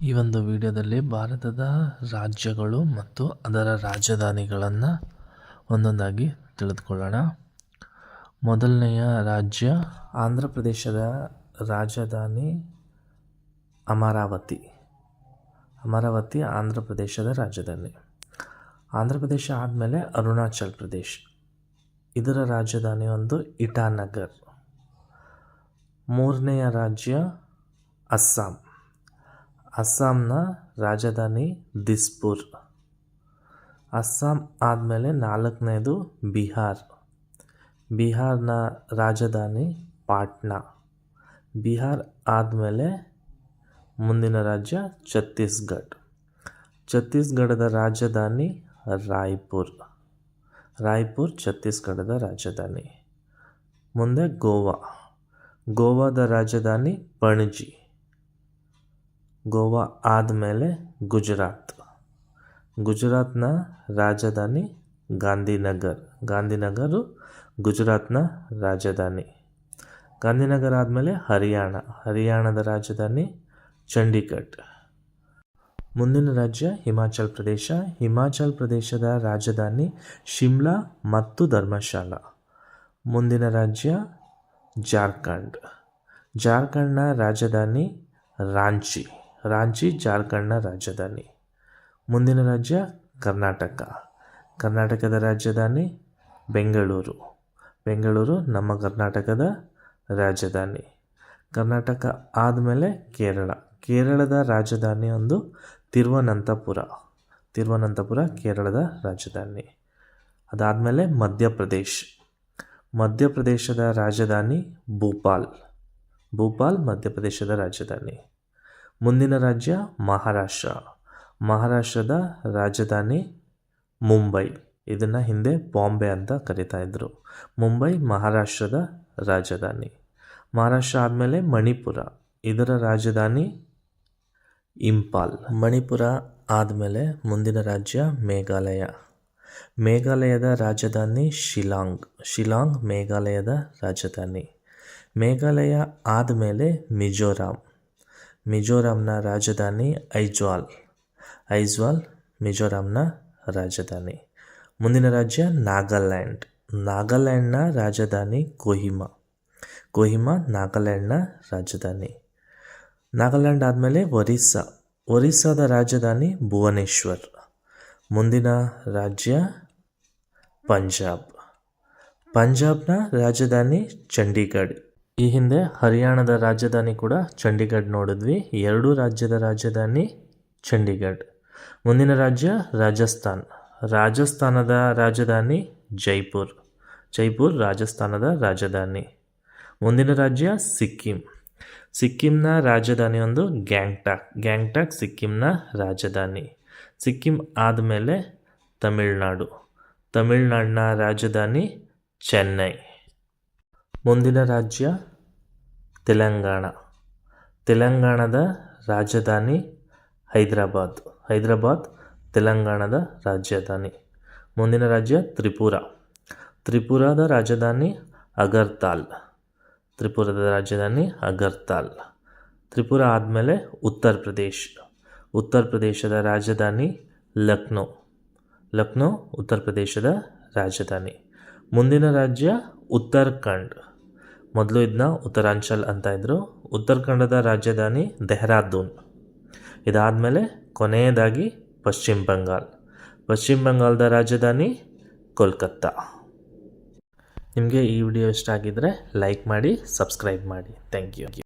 ಈ ಒಂದು ವಿಡಿಯೋದಲ್ಲಿ ಭಾರತದ ರಾಜ್ಯಗಳು ಮತ್ತು ಅದರ ರಾಜಧಾನಿಗಳನ್ನು ಒಂದೊಂದಾಗಿ ತಿಳಿದುಕೊಳ್ಳೋಣ. ಮೊದಲನೆಯ ರಾಜ್ಯ ಆಂಧ್ರ ಪ್ರದೇಶದ ರಾಜಧಾನಿ ಅಮರಾವತಿ. ಅಮರಾವತಿ ಆಂಧ್ರ ಪ್ರದೇಶದ ರಾಜಧಾನಿ. ಆಂಧ್ರ ಪ್ರದೇಶ ಆದಮೇಲೆ ಅರುಣಾಚಲ್ ಪ್ರದೇಶ್. ಇದರ ರಾಜಧಾನಿ ಒಂದು ಇಟಾನಗರ್. ಮೂರನೆಯ ರಾಜ್ಯ ಅಸ್ಸಾಂ. ಅಸ್ಸಾಂನ ರಾಜಧಾನಿ ದಿಸ್ಪುರ್. ಅಸ್ಸಾಂ ಆದಮೇಲೆ ನಾಲ್ಕನೇದು ಬಿಹಾರ್. ಬಿಹಾರ್ನ ರಾಜಧಾನಿ ಪಾಟ್ನಾ. ಬಿಹಾರ್ ಆದಮೇಲೆ ಮುಂದಿನ ರಾಜ್ಯ ಛತ್ತೀಸ್ಗಢ. ಛತ್ತೀಸ್ಗಢದ ರಾಜಧಾನಿ ರಾಯ್ಪುರ್. ರಾಯ್ಪುರ್ ಛತ್ತೀಸ್ಗಢದ ರಾಜಧಾನಿ. ಮುಂದೆ ಗೋವಾ. ಗೋವಾದ ರಾಜಧಾನಿ ಪಣಜಿ. ಗೋವಾ ಆದಮೇಲೆ ಗುಜರಾತ್. ಗುಜರಾತ್ನ ರಾಜಧಾನಿ ಗಾಂಧಿನಗರ್. ಗಾಂಧಿನಗರು ಗುಜರಾತ್ನ ರಾಜಧಾನಿ. ಗಾಂಧಿನಗರ ಆದಮೇಲೆ ಹರಿಯಾಣ. ಹರಿಯಾಣದ ರಾಜಧಾನಿ ಚಂಡೀಗಢ್ ಮುಂದಿನ ರಾಜ್ಯ ಹಿಮಾಚಲ್ ಪ್ರದೇಶ. ಹಿಮಾಚಲ್ ಪ್ರದೇಶದ ರಾಜಧಾನಿ ಶಿಮ್ಲಾ ಮತ್ತು ಧರ್ಮಶಾಲಾ. ಮುಂದಿನ ರಾಜ್ಯ ಜಾರ್ಖಂಡ್. ಜಾರ್ಖಂಡ್ನ ರಾಜಧಾನಿ ರಾಂಚಿ. ರಾಂಚಿ, ಜಾರ್ಖಂಡ್ನ ರಾಜಧಾನಿ. ಮುಂದಿನ ರಾಜ್ಯ ಕರ್ನಾಟಕ. ಕರ್ನಾಟಕದ ರಾಜಧಾನಿ ಬೆಂಗಳೂರು. ಬೆಂಗಳೂರು ನಮ್ಮ ಕರ್ನಾಟಕದ ರಾಜಧಾನಿ. ಕರ್ನಾಟಕ ಆದಮೇಲೆ ಕೇರಳ. ಕೇರಳದ ರಾಜಧಾನಿ ಒಂದು ತಿರುವನಂತಪುರ. ತಿರುವನಂತಪುರ ಕೇರಳದ ರಾಜಧಾನಿ. ಅದಾದಮೇಲೆ ಮಧ್ಯಪ್ರದೇಶ್. ಮಧ್ಯಪ್ರದೇಶದ ರಾಜಧಾನಿ ಭೂಪಾಲ್. ಭೂಪಾಲ್ ಮಧ್ಯಪ್ರದೇಶದ ರಾಜಧಾನಿ. ಮುಂದಿನ ರಾಜ್ಯ ಮಹಾರಾಷ್ಟ್ರ. ಮಹಾರಾಷ್ಟ್ರದ ರಾಜಧಾನಿ ಮುಂಬೈ. ಇದನ್ನು ಹಿಂದೆ ಬಾಂಬೆ ಅಂತ ಕರಿತಾ ಇದ್ದರು ಮುಂಬೈ ಮಹಾರಾಷ್ಟ್ರದ ರಾಜಧಾನಿ. ಮಹಾರಾಷ್ಟ್ರ ಆದಮೇಲೆ ಮಣಿಪುರ. ಇದರ ರಾಜಧಾನಿ ಇಂಪಾಲ್ ಮಣಿಪುರ ಆದಮೇಲೆ ಮುಂದಿನ ರಾಜ್ಯ ಮೇಘಾಲಯ. ಮೇಘಾಲಯದ ರಾಜಧಾನಿ ಶಿಲಾಂಗ್. ಶಿಲಾಂಗ್ ಮೇಘಾಲಯದ ರಾಜಧಾನಿ. ಮೇಘಾಲಯ ಆದಮೇಲೆ ಮಿಜೋರಾಂ. ಮಿಜೋರಾಂನ ರಾಜಧಾನಿ ಐಜ್ವಾಲ್. ಐಜ್ವಾಲ್, ಮಿಜೋರಾಂನ ರಾಜಧಾನಿ. ಮುಂದಿನ ರಾಜ್ಯ ನಾಗಾಲ್ಯಾಂಡ್. ನಾಗಾಲ್ಯಾಂಡ್ನ ರಾಜಧಾನಿ ಕೊಹಿಮಾ. ಕೊಹಿಮಾ, ನಾಗಾಲ್ಯಾಂಡ್ನ ರಾಜಧಾನಿ. ನಾಗಾಲ್ಯಾಂಡ್ ಆದಮೇಲೆ ಒರಿಸ್ಸಾ. ಒರಿಸ್ಸಾದ ರಾಜಧಾನಿ ಭುವನೇಶ್ವರ್. ಮುಂದಿನ ರಾಜ್ಯ ಪಂಜಾಬ್. ಪಂಜಾಬ್ನ ರಾಜಧಾನಿ ಚಂಡೀಗಢ್. ಈ ಹಿಂದೆ ಹರಿಯಾಣದ ರಾಜಧಾನಿ ಕೂಡ ಚಂಡೀಗಢ್ ನೋಡಿದ್ವಿ. ಎರಡೂ ರಾಜ್ಯದ ರಾಜಧಾನಿ ಚಂಡೀಗಢ್. ಮುಂದಿನ ರಾಜ್ಯ ರಾಜಸ್ಥಾನ್. ರಾಜಸ್ಥಾನದ ರಾಜಧಾನಿ ಜೈಪುರ್. ಜೈಪುರ್ ರಾಜಸ್ಥಾನದ ರಾಜಧಾನಿ. ಮುಂದಿನ ರಾಜ್ಯ ಸಿಕ್ಕಿಂ. ಸಿಕ್ಕಿಂನ ರಾಜಧಾನಿ ಒಂದು ಗ್ಯಾಂಗ್ಟಾಕ್. ಗ್ಯಾಂಗ್ಟಾಕ್ ಸಿಕ್ಕಿಂನ ರಾಜಧಾನಿ. ಸಿಕ್ಕಿಂ ಆದಮೇಲೆ ತಮಿಳ್ನಾಡು. ತಮಿಳ್ನಾಡಿನ ರಾಜಧಾನಿ ಚೆನ್ನೈ. ಮುಂದಿನ ರಾಜ್ಯ ತೆಲಂಗಾಣ. ತೆಲಂಗಾಣದ ರಾಜಧಾನಿ ಹೈದರಾಬಾದ್. ಹೈದರಾಬಾದ್ ತೆಲಂಗಾಣದ ರಾಜಧಾನಿ. ಮುಂದಿನ ರಾಜ್ಯ ತ್ರಿಪುರ. ತ್ರಿಪುರದ ರಾಜಧಾನಿ ಅಗರ್ತಾಲ್. ತ್ರಿಪುರದ ರಾಜಧಾನಿ ಅಗರ್ತಾಲ್. ತ್ರಿಪುರ ಆದಮೇಲೆ ಉತ್ತರ ಪ್ರದೇಶ್. ಉತ್ತರ ಪ್ರದೇಶದ ರಾಜಧಾನಿ ಲಕ್ನೋ. ಲಕ್ನೋ ಉತ್ತರ ಪ್ರದೇಶದ ರಾಜಧಾನಿ. ಮುಂದಿನ ರಾಜ್ಯ ಉತ್ತರಾಖಂಡ್. ಮೊದಲು ಇದನ್ನ ಉತ್ತರಾಂಚಲ್ ಅಂತ ಇದ್ದರು ಉತ್ತರಾಖಂಡದ ರಾಜಧಾನಿ ಇದಾದ ಇದಾದಮೇಲೆ ಕೊನೆಯದಾಗಿ ಪಶ್ಚಿಮ ಬಂಗಾಲ್ ಪಶ್ಚಿಮ ಬಂಗಾಳದ ರಾಜಧಾನಿ ಕೋಲ್ಕತ್ತಾ. ನಿಮಗೆ ಈ ವಿಡಿಯೋ ಇಷ್ಟ ಆಗಿದ್ದರೆ ಲೈಕ್ ಮಾಡಿ, ಸಬ್ಸ್ಕ್ರೈಬ್ ಮಾಡಿ. Thank you.